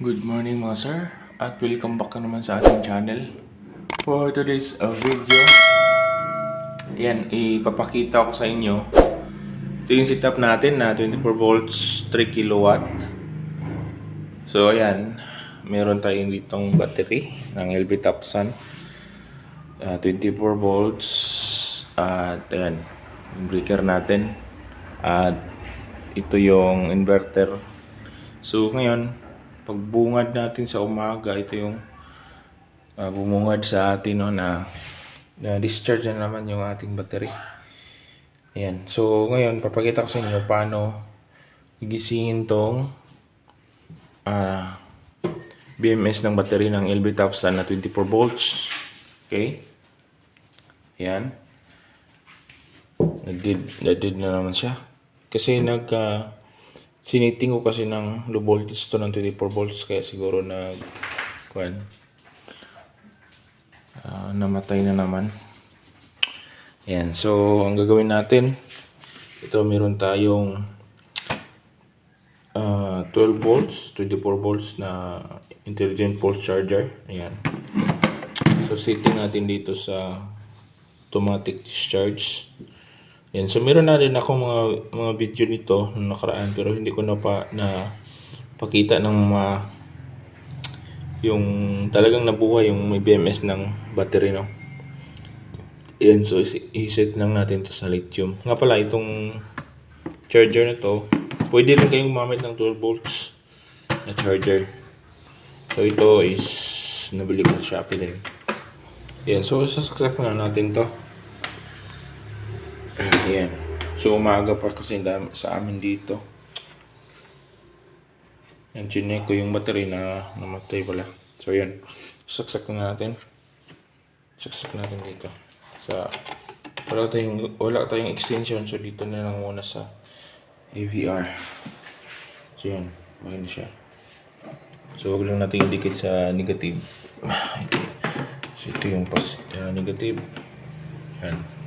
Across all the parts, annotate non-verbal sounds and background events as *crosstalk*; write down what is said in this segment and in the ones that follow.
Good morning mga sir at welcome back na naman sa ating channel. For today's uh, video, yan, ipapakita ko sa inyo. Ito yung setup natin na 24 volts 3 kilowatt. So ayan, meron tayong ditong battery ng LB Topsun. Uh, 24 volts at ayan, yung breaker natin. At ito yung inverter. So ngayon, pagbungad natin sa umaga, ito yung uh, bumungad sa atin no, na, na discharge na naman yung ating battery. Ayan. So ngayon, papakita ko sa inyo paano gigisingin tong ah BMS ng battery ng LB Topsun na 24 volts. Okay? Ayan. Nag-dead, nag-dead na naman siya. Kasi nagka siniting ko kasi ng low voltage to ng 24 volts kaya siguro nag kuan ah, namatay na naman. Ayan. So, ang gagawin natin ito meron tayong ah, 12 volts, 24 volts na intelligent pulse charger. Ayan. So, setting natin dito sa automatic discharge. Yan. So, meron na rin ako mga, mga video nito nung nakaraan pero hindi ko na pa na pakita ng mga yung talagang nabuhay yung may BMS ng battery no. Yan. So, is- iset lang natin to sa lithium. Nga pala, itong charger na to, pwede rin kayong gumamit ng 12 volts na charger. So, ito is nabili ko sa Shopee din. Yan. So, sasaksak na natin to. Ayan. So, umaga pa kasi sa amin dito. Yan, chinek ko yung battery na namatay pala. So, yan. Saksak na natin. Saksak natin dito. Sa, wala tayong, wala tayong extension. So, dito na lang muna sa AVR. So, yan. Bakit na siya. So, huwag lang natin idikit sa negative. So, *sighs* ito yung pas, uh, negative. Yan.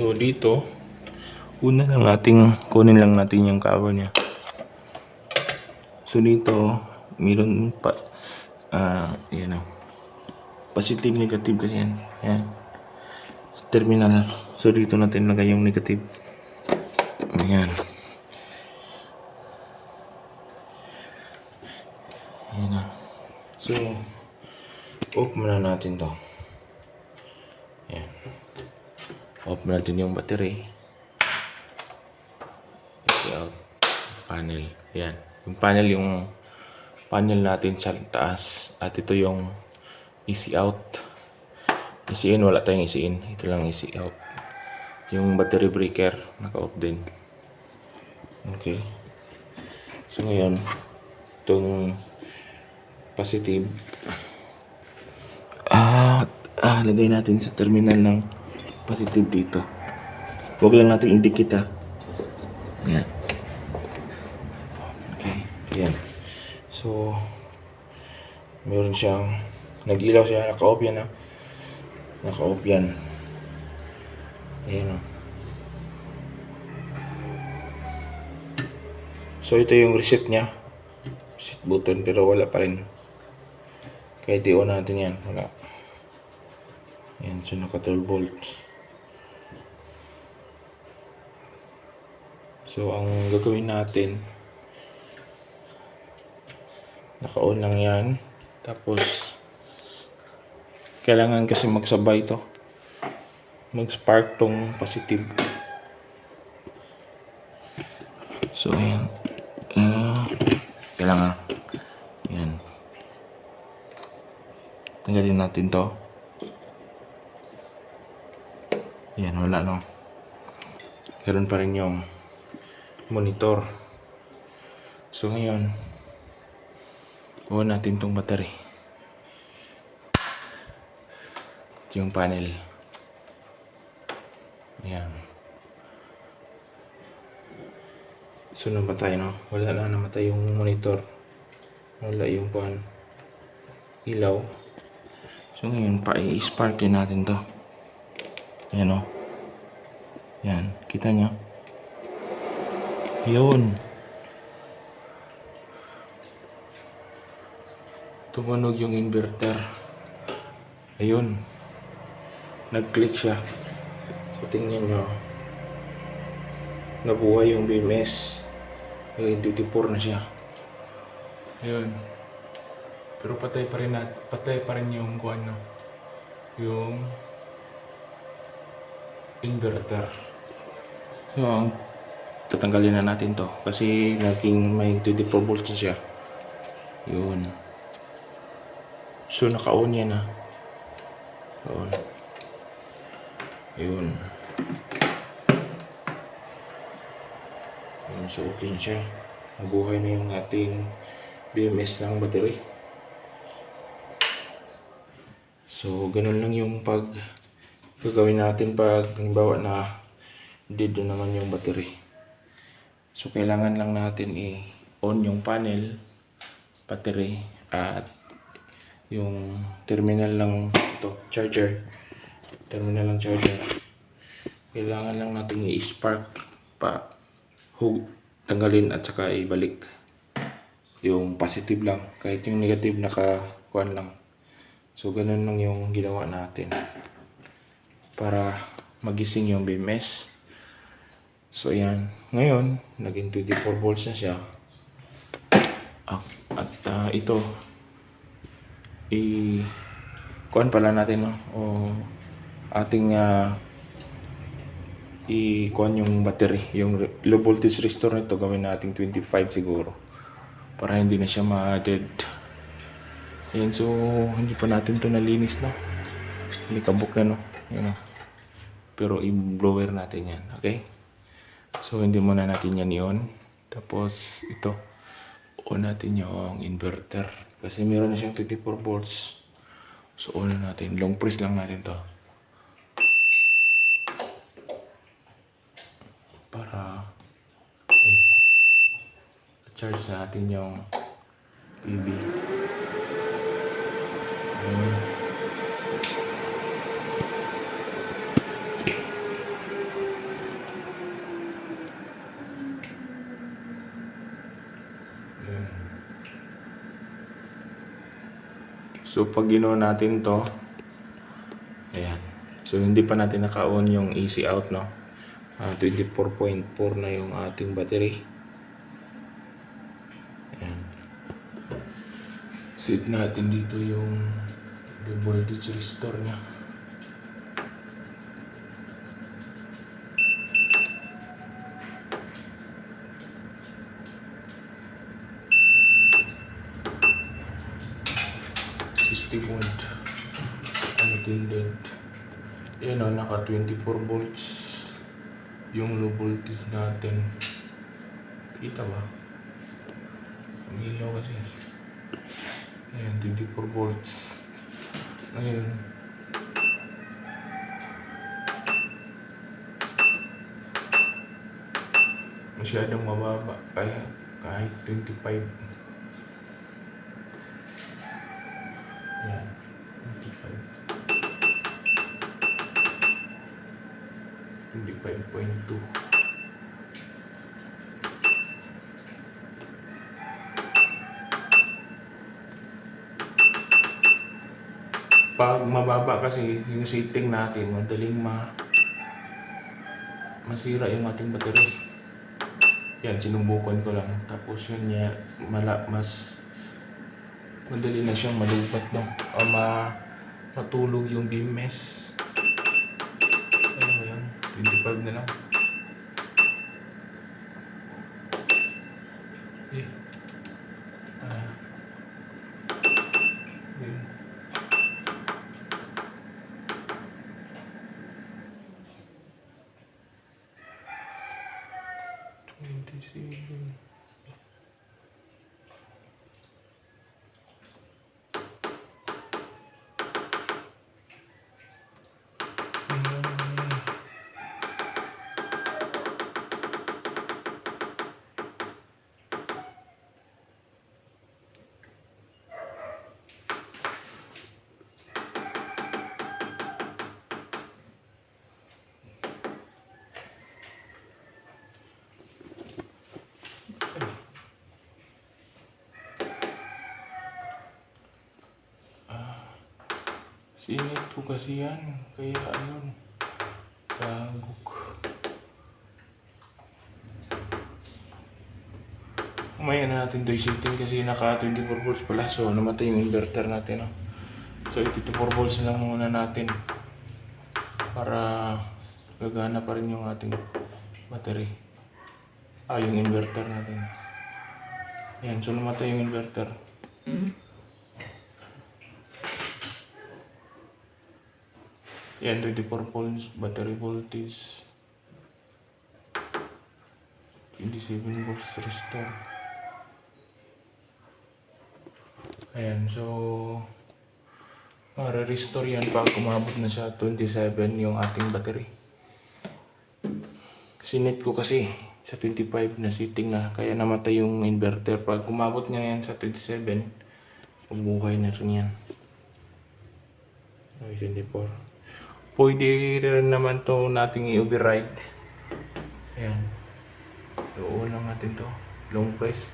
So dito, una lang nating kunin lang natin yung cover niya. So dito, meron pa ah, yan o. Positive, negative kasi yan. Yan. Terminal. So dito natin lagay yung negative. Ayan. Ayan na. So, off muna natin to. Ayan off natin yung battery. Out panel. Yan yung panel yung panel natin sa taas. At ito yung easy out. Easy in wala tayong easy in. Ito lang easy out. Yung battery breaker naka off din. Okay. So ngayon itong positive. Ah, ah lagay natin sa terminal ng positive dito. Huwag lang natin indikit ha. Yan. Okay. Yan. So, meron siyang, nag-ilaw siya, naka-off yan ha. Naka-off yan. Ayan o. So, ito yung reset niya. Reset button, pero wala pa rin. Kahit i-on natin yan, wala. Yan, so naka 12 volts. So, ang gagawin natin, naka-on lang yan. Tapos, kailangan kasi magsabay to. Mag-spark tong positive. So, ayan. Uh, kailangan. Yan. Tanggalin natin to. Yan, wala no. Meron pa rin yung monitor. So ngayon, kuha natin tong battery. Ito yung panel. Ayan. So namatay no? Wala na namatay yung monitor. Wala yung pan ilaw. So ngayon, pa i-spark natin to. Ayan o. Yan. Kita nyo? Yun. Tumunog yung inverter. Ayun. Nag-click siya. So, tingnan nyo. Nabuhay yung BMS. Ngayon, 24 na siya. Ayun. Pero patay pa rin nat patay pa rin yung kung ano, yung inverter. So, ang tatanggalin na natin to kasi naging may 24 volts na siya. Yun. So, naka-on yan ah. On. Yun. Yun, so okay na siya. Nabuhay na yung ating BMS ng battery. So, ganun lang yung pag gagawin natin pag halimbawa na na naman yung battery. So, kailangan lang natin i-on yung panel, battery, at yung terminal ng ito, charger. Terminal ng charger. Kailangan lang natin i-spark pa hug tanggalin at saka ibalik yung positive lang kahit yung negative nakakuan lang so ganun lang yung ginawa natin para magising yung BMS so yan ngayon naging 24 volts na siya Ah, at ah, ito i kuan pala natin no o ating ah, i-kuan yung battery, yung low voltage restore nito gawin nating 25 siguro para hindi na siya ma-dead. Yan, so hindi pa natin to nalinis no. Hindi kabuk na no. Yan, no? Pero i-blower natin yan, okay? So hindi muna natin yan i-on. Tapos ito, on natin yung inverter. Kasi meron na siyang 24 volts. So on na natin. Long press lang natin to. para eh, charge natin yung PB. Ayun. So pag ginawa natin to, ayan. So hindi pa natin naka-on yung easy out no. Ah, 24.4 na yung ating battery. Ayan. Set natin dito yung the voltage restore niya. Sixty volt. Ano tinded? Yan o, naka 24 volts yung low voltage natin. Kita ba? Ang ilaw kasi. Ayan, 24 volts. Ngayon. Masyadong mababa. Kaya kahit 25. 25.2 Pag mababa kasi yung setting natin, madaling ma masira yung ating battery. Yan, sinubukan ko lang. Tapos yun niya, mala, mas madali na siyang malupat, no? O ma, matulog yung BMS. Ano mo yan? 25 na lang. Eh. Ah. Twenty-seven. Sinit ko kasi yan. Kaya ayun. Tagok. Umaya na natin to setting kasi naka 24 volts pala. So namatay yung inverter natin. No? So 84 volts lang muna natin. Para gagana pa rin yung ating battery. Ah, yung inverter natin. Yan, so namatay yung inverter. Yan, 24 volts, battery voltage. 27 volts restore. Ayan, so... Mare-restore yan pag umabot na sa 27 yung ating battery. Sinet ko kasi sa 25 na sitting na kaya namatay yung inverter. Pag umabot niya yan sa 27, mabuhay na rin yan. Ay, 24. Pwede rin naman to nating i-override. Ayan. Doon lang natin to. Long press.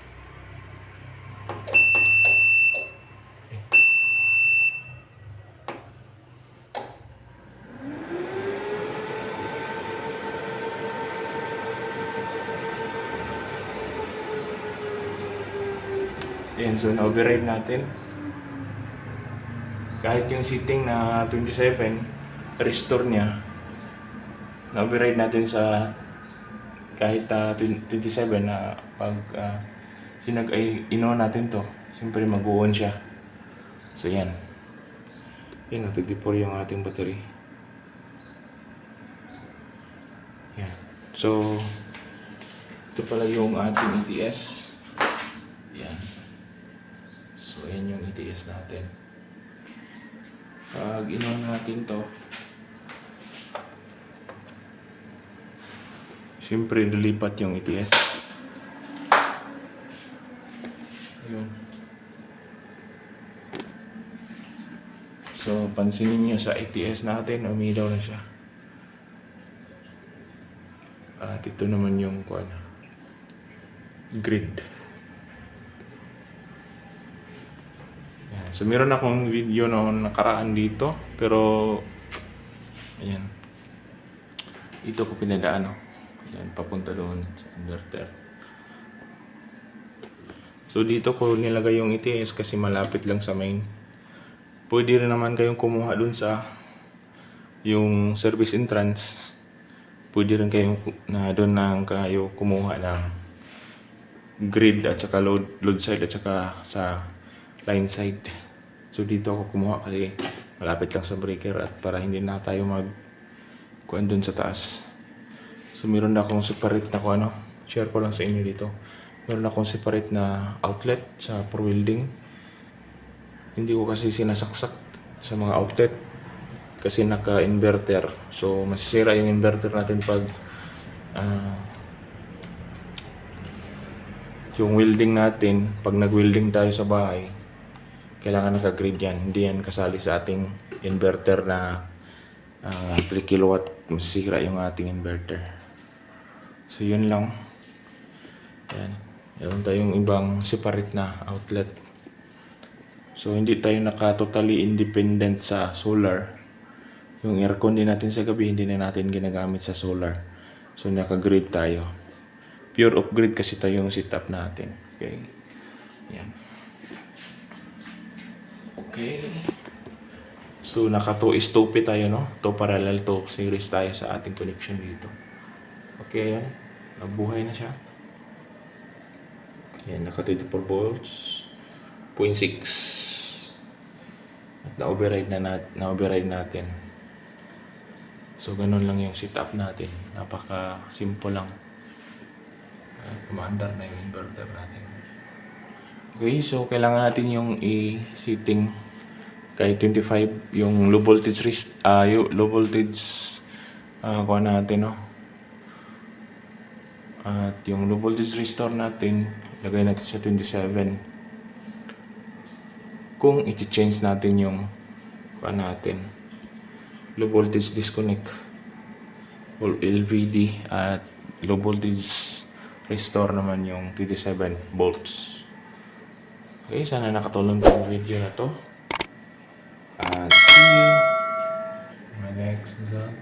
Ayan, so na-override natin. Kahit yung sitting na 27, restore niya. Na-override natin sa kahit ah, 20 27 na pag uh, sinag ay ino natin to. Siyempre mag-on siya. So yan. Yan, 24 yung ating battery. Yan. So, ito pala yung ating ETS. Yan. So, yan yung ETS natin. Pag inon natin to, siyempre lilipat yung ETS. Ayun. So, pansinin nyo sa ETS natin, umilaw na siya. At ito naman yung kuan grid. Yan. So meron akong video noon nakaraan dito pero ayan. Ito ko pinadaan oh. Ayan, papunta doon sa inverter. So dito ko nilagay yung ETS kasi malapit lang sa main. Pwede rin naman kayong kumuha dun sa yung service entrance. Pwede rin kayong na doon na kayo kumuha ng grid at saka load, load side at saka sa line side. So dito ako kumuha kasi malapit lang sa breaker at para hindi na tayo mag kuan doon sa taas. So meron na akong separate na kung ano, share ko lang sa inyo dito. Meron akong separate na outlet sa for welding. Hindi ko kasi sinasaksak sa mga outlet kasi naka-inverter. So masisira yung inverter natin pag ah, yung welding natin, pag nag-welding tayo sa bahay, kailangan naka-grid yan. Hindi yan kasali sa ating inverter na ah, 3 kilowatt. Masisira yung ating inverter. So, yun lang. Yan. Meron tayong ibang separate na outlet. So, hindi tayo naka-totally independent sa solar. Yung aircon din natin sa gabi, hindi na natin ginagamit sa solar. So, naka-grid tayo. Pure off-grid kasi tayo yung setup natin. Okay. Yan. Okay. So, naka 2 is 2 tayo, no? 2 parallel to series tayo sa ating connection dito. Okay, yan. Nabuhay na siya. Yan, naka 24 volts. 0.6. At na-override na, nat na-override natin. So, ganun lang yung setup natin. Napaka-simple lang. Uh, kumandar na yung inverter natin. Okay, so kailangan natin yung i-setting kay 25 yung low voltage rest ah yung low voltage ah kuha natin no at yung low voltage restore natin lagay natin sa 27 kung i-change natin yung kuha natin low voltage disconnect or LVD at low voltage restore naman yung 27 volts Okay, sana nakatulong tong video na to. At see you my next vlog.